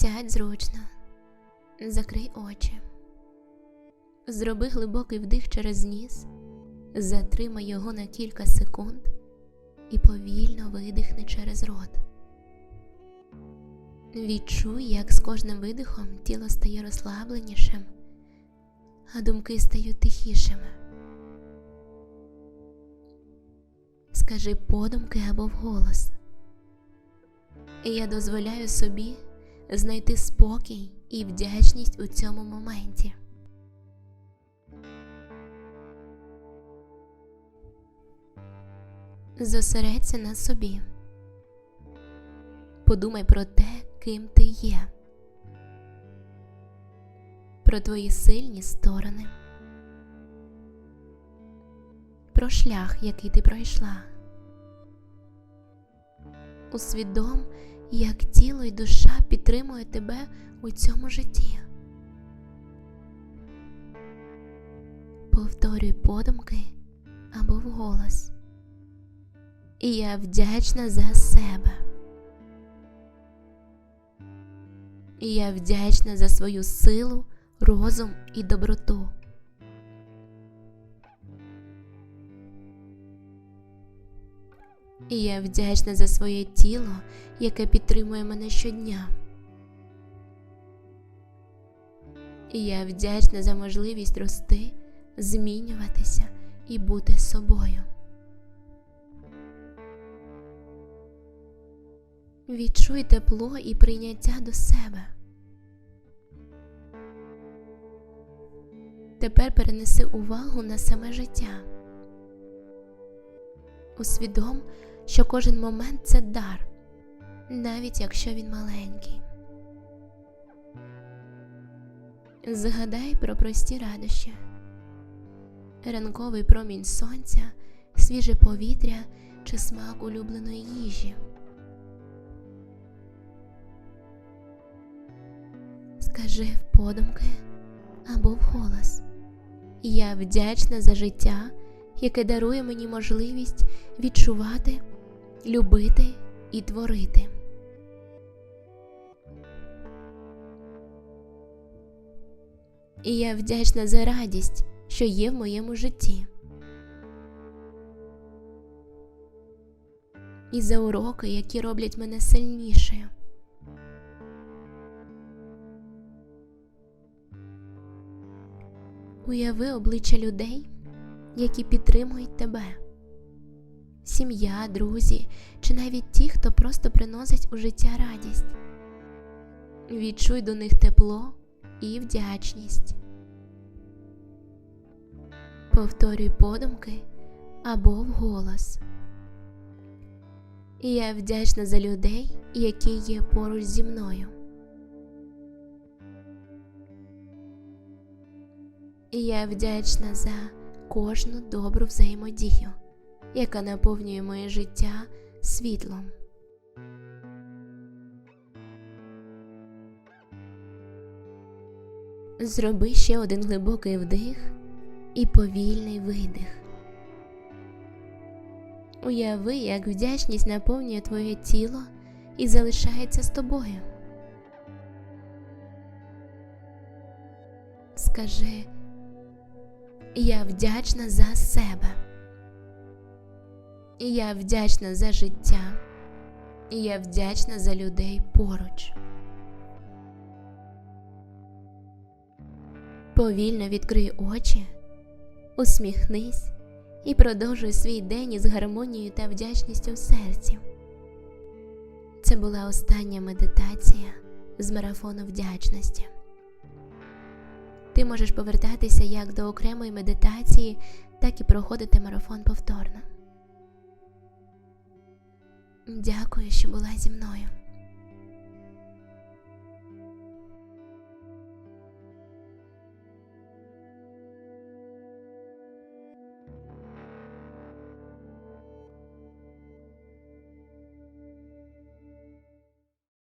Сядь зручно, закрий очі, зроби глибокий вдих через ніс, затримай його на кілька секунд і повільно видихни через рот. Відчуй, як з кожним видихом тіло стає розслабленішим, а думки стають тихішими. Скажи подумки або вголос. Я дозволяю собі знайти спокій і вдячність у цьому моменті. Зосередься на собі. Подумай про те, ким ти є, про твої сильні сторони, про шлях, який ти пройшла. Усвідом, як тіло і душа підтримують тебе у цьому житті. Повторюй подумки або вголос. І я вдячна за себе. І я вдячна за свою силу, розум і доброту. І я вдячна за своє тіло, яке підтримує мене щодня. І я вдячна за можливість рости, змінюватися і бути собою. Відчуй тепло і прийняття до себе. Тепер перенеси увагу на саме життя. Усвідом, що кожен момент це дар, навіть якщо він маленький. Згадай про прості радощі, ранковий промінь сонця, свіже повітря чи смак улюбленої їжі. Скажи в подумки або вголос. Я вдячна за життя, яке дарує мені можливість відчувати, любити і творити. І я вдячна за радість, що є в моєму житті. І за уроки, які роблять мене сильнішою. Уяви обличчя людей, які підтримують тебе, сім'я, друзі чи навіть ті, хто просто приносить у життя радість. Відчуй до них тепло і вдячність. Повторюй подумки або вголос. Я вдячна за людей, які є поруч зі мною. Я вдячна за кожну добру взаємодію, яка наповнює моє життя світлом. Зроби ще один глибокий вдих і повільний видих. Уяви, як вдячність наповнює твоє тіло і залишається з тобою. Скажи я вдячна за себе. Я вдячна за життя. Я вдячна за людей поруч. Повільно відкрий очі, усміхнись і продовжуй свій день із гармонією та вдячністю в серці. Це була остання медитація з марафону вдячності. Ти можеш повертатися як до окремої медитації, так і проходити марафон повторно. Дякую, що була зі мною.